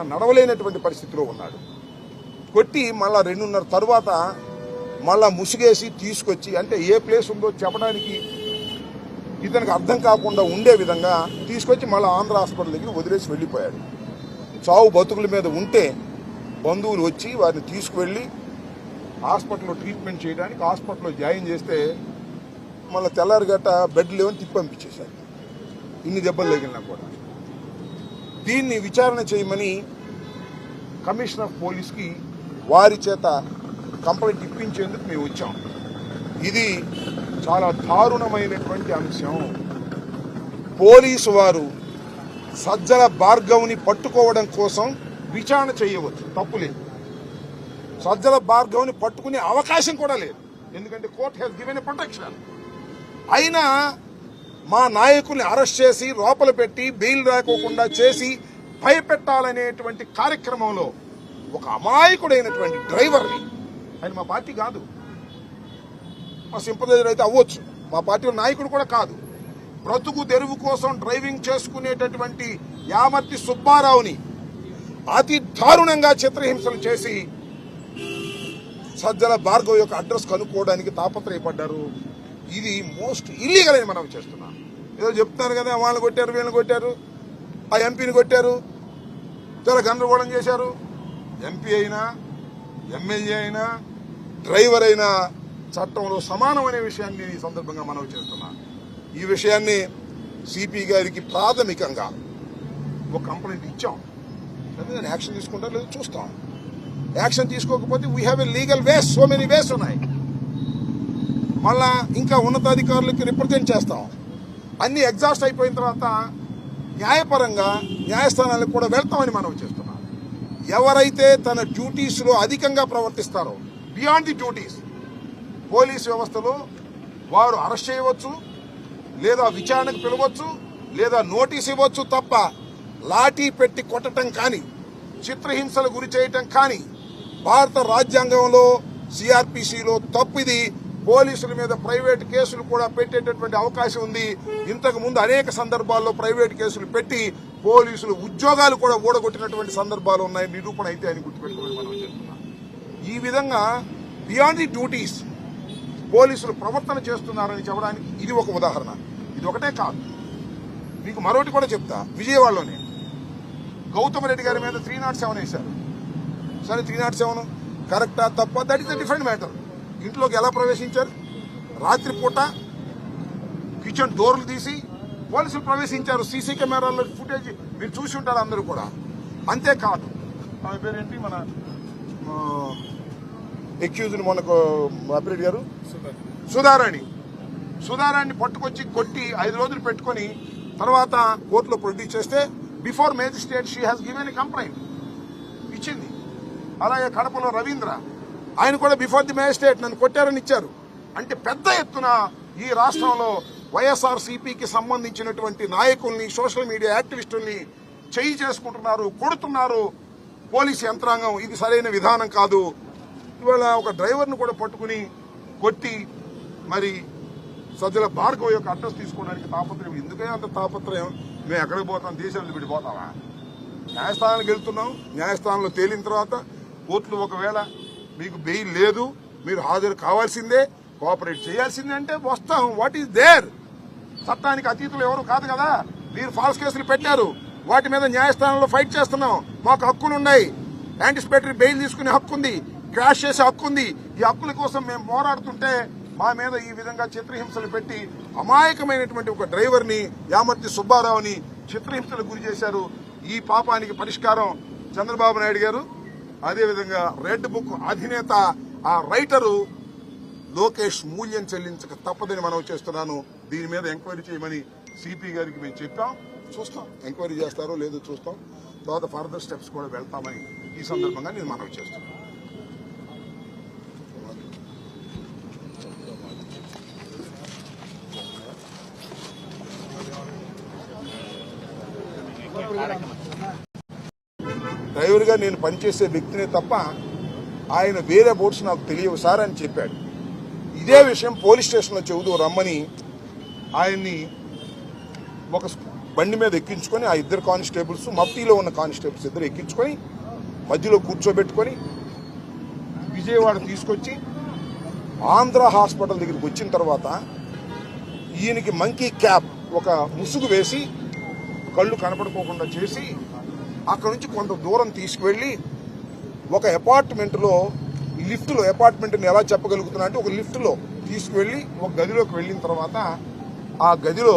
నడవలేనటువంటి పరిస్థితిలో ఉన్నాడు. కొట్టి మళ్ళా రెండున్నర తర్వాత మళ్ళా ముసుగేసి తీసుకొచ్చి అంటే ఏ ప్లేస్ ఉందో చెప్పడానికి ఇతనికి అర్థం కాకుండా ఉండే విధంగా తీసుకొచ్చి మళ్ళీ ఆంధ్ర హాస్పిటల్ దగ్గర వదిలేసి వెళ్ళిపోయాడు. చావు బతుకుల మీద ఉంటే బంధువులు వచ్చి వారిని తీసుకువెళ్ళి హాస్పిటల్లో ట్రీట్మెంట్ చేయడానికి హాస్పిటల్లో జాయిన్ చేస్తే మళ్ళీ తెల్లారిగట్ట బెడ్ లేవని తిప్పి పంపించేశారు. ఇన్ని దెబ్బలు తగిలినా కూడా. దీన్ని విచారణ చేయమని కమిషనర్ ఆఫ్ పోలీస్కి వారి చేత కంప్లైంట్ ఇప్పించేందుకు మేము వచ్చాం. ఇది చాలా దారుణమైనటువంటి అంశం. పోలీసు వారు సజ్జల భార్గవ్ని పట్టుకోవడం కోసం విచారణ చేయవచ్చు. తప్పులేదు సజ్జల భార్గవ్ని పట్టుకునే అవకాశం కూడా లేదు. ఎందుకంటే కోర్ట్ హ్యాస్ గివెన్ ప్రొటెక్షన్. అయినా మా నాయకుల్ని అరెస్ట్ చేసి లోపల పెట్టి బెయిల్ రాకోకుండా చేసి భయపెట్టాలనేటువంటి కార్యక్రమంలో ఒక అమాయకుడైనటువంటి డ్రైవర్ని ఆయన మా పార్టీ కాదు. మా సింపదైజర్ అయితే అవ్వచ్చు. మా పార్టీ నాయకుడు కూడా కాదు. బ్రతుకు తెరువు కోసం డ్రైవింగ్ చేసుకునేటటువంటి యామర్తి సుబ్బారావుని అతి దారుణంగా చిత్రహింసలు చేసి సజ్జల భార్గవ్ యొక్క అడ్రస్ కనుక్కోవడానికి తాపత్రయపడ్డారు. ఇది మోస్ట్ ఇల్లీగల్ అని మనం చేస్తున్నాం. ఏదో చెప్తున్నారు కదా వాళ్ళని కొట్టారు వీళ్ళని కొట్టారు ఆ ఎంపీని కొట్టారు చాలా గందరగోళం చేశారు. ఎంపీ అయినా ఎమ్మెల్యే అయినా డ్రైవర్ అయినా చట్టంలో సమానం అనే విషయాన్ని ఈ సందర్భంగా మనం చేస్తున్నాం. ఈ విషయాన్ని సిపి గారికి ప్రాథమికంగా ఒక కంప్లైంట్ ఇచ్చాం. నేను యాక్షన్ తీసుకుంటారు లేదో చూస్తాం. యాక్షన్ తీసుకోకపోతే we have a legal ways so many ways ఉన్నాయి. మళ్ళా ఇంకా ఉన్నతాధికారులకి రిప్రజెంట్ చేస్తాం. అన్ని ఎగ్జాస్ట్ అయిపోయిన తర్వాత న్యాయపరంగా న్యాయస్థానాలకు కూడా వెళ్తామని మనం చేస్తున్నాం. ఎవరైతే తన డ్యూటీస్లో అధికంగా ప్రవర్తిస్తారో బియాండ్ ది డ్యూటీస్ పోలీస్ వ్యవస్థలో వారు అరెస్ట్ చేయవచ్చు లేదా విచారణకు పిలవచ్చు లేదా నోటీస్ ఇవ్వచ్చు తప్ప లాఠీ పెట్టి కొట్టడం కానీ చిత్రహింసలు గురి చేయటం కానీ భారత రాజ్యాంగంలో సిఆర్పిసిలో తప్పిది పోలీసుల మీద ప్రైవేట్ కేసులు కూడా పెట్టేటటువంటి అవకాశం ఉంది. ఇంతకు ముందు అనేక సందర్భాల్లో ప్రైవేట్ కేసులు పెట్టి పోలీసులు ఉద్యోగాలు కూడా ఊడగొట్టినటువంటి సందర్భాలు ఉన్నాయి. నిరూపణ అయితే అని గుర్తుపెట్టుకోవాలి. మనం ఈ విధంగా బియాండ్ ది డ్యూటీస్ పోలీసులు ప్రవర్తన చేస్తున్నారని చెప్పడానికి ఇది ఒక ఉదాహరణ. ఇది ఒకటే కాదు. మీకు మరొకటి కూడా చెప్తా. విజయవాడలోనే గౌతమ్ రెడ్డి గారి మీద త్రీ నాట్ సెవెన్ వేశారు. సరే త్రీ నాట్ సెవెన్ కరెక్టా? తప్ప? That is a different matter ఇంట్లోకి ఎలా ప్రవేశించారు? రాత్రిపూట కిచెన్ డోర్లు తీసి పోలీసులు ప్రవేశించారు. సీసీ కెమెరాల్లో ఫుటేజ్ మీరు చూసి ఉంటారు అందరూ కూడా. అంతేకాదు ఆమె పేరేంటి మన ఎక్యూజ్డ్ మనకు అప్రెడ్ గారు? సుధారాణి. సుధారాణి పట్టుకొచ్చి కొట్టి ఐదు రోజులు పెట్టుకొని తర్వాత కోర్టులో ప్రొడ్యూస్ చేస్తే before magistrate she has given a complaint. ఇచ్చింది. అలాగే కడపలో రవీంద్ర. ఆయన కూడా బిఫోర్ ది మ్యాజిస్ట్రేట్ నన్ను కొట్టారని ఇచ్చారు. అంటే పెద్ద ఎత్తున ఈ రాష్ట్రంలో వైఎస్ఆర్ సిపికి సంబంధించినటువంటి నాయకుల్ని సోషల్ మీడియా యాక్టివిస్టుల్ని చేయి చేసుకుంటున్నారు కొడుతున్నారు పోలీస్ యంత్రాంగం. ఇది సరైన విధానం కాదు. ఇవాళ ఒక డ్రైవర్ను కూడా పట్టుకుని కొట్టి మరి సజ్జల భార్గవ్ యొక్క అడ్రస్ తీసుకోవడానికి తాపత్రయం. ఎందుకని అంత తాపత్రయం? మేము ఎక్కడికి పోతాం? దేశాన్ని విడిపోతామా న్యాయస్థానానికి వెళ్తున్నాం. న్యాయస్థానంలో తేలిన తర్వాత కోర్టులు ఒకవేళ మీకు బెయిల్ లేదు మీరు హాజరు కావాల్సిందే కోఆపరేట్ చేయాల్సిందే అంటే వస్తాం. వాట్ ఈస్ దేర్ చట్టానికి అతీతులు ఎవరు కాదు కదా. మీరు ఫాల్స్ కేసులు పెట్టారు. వాటి మీద న్యాయస్థానంలో ఫైట్ చేస్తున్నాం. మాకు హక్కులు ఉన్నాయి యాంటిసిపేటరీ బెయిల్ తీసుకునే హక్కు ఉంది క్రాష్ చేసే హక్కు ఉంది ఈ హక్కుల కోసం మేము పోరాడుతుంటే మా మీద ఈ విధంగా చిత్రహింసలు పెట్టి అమాయకమైనటువంటి ఒక డ్రైవర్ని యామర్తి సుబ్బారావుని చిత్రహింసలకు గురి చేశారు. ఈ పాపానికి పరిష్కారం చంద్రబాబు నాయుడు గారు. అదేవిధంగా రెడ్ బుక్ అధినేత ఆ రైటరు లోకేష్ మూల్యం చెల్లించక తప్పదని మనం చేస్తున్నాను. దీని మీద ఎంక్వైరీ చేయమని సిపి గారికి మేము చెప్పాం. చూస్తాం. ఎంక్వైరీ చేస్తారో లేదో చూస్తాం. తర్వాత ఫర్దర్ స్టెప్స్ కూడా వెళ్తామని ఈ సందర్భంగా నేను మనవి చేస్తున్నాను. డ్రైవర్గా నేను పనిచేసే వ్యక్తినే తప్ప ఆయన వేరే బోట్స్ నాకు తెలియవు సార్ అని చెప్పాడు. ఇదే విషయం పోలీస్ స్టేషన్లో చెబుతూ రమ్మని ఆయన్ని ఒక బండి మీద ఎక్కించుకొని ఆ ఇద్దరు కానిస్టేబుల్స్ మఫ్టీలో ఉన్న కానిస్టేబుల్స్ ఇద్దరు ఎక్కించుకొని మధ్యలో కూర్చోబెట్టుకొని విజయవాడ తీసుకొచ్చి ఆంధ్ర హాస్పిటల్ దగ్గరికి వచ్చిన తర్వాత ఈయనకి మంకీ క్యాప్ ఒక ముసుగు వేసి కళ్ళు కనపడుకోకుండా చేసి అక్కడ నుంచి కొంత దూరం తీసుకువెళ్ళి ఒక అపార్ట్మెంట్లో లిఫ్ట్లో అపార్ట్మెంట్ని ఎలా చెప్పగలుగుతున్నా అంటే ఒక లిఫ్ట్లో తీసుకువెళ్ళి ఒక గదిలోకి వెళ్ళిన తర్వాత ఆ గదిలో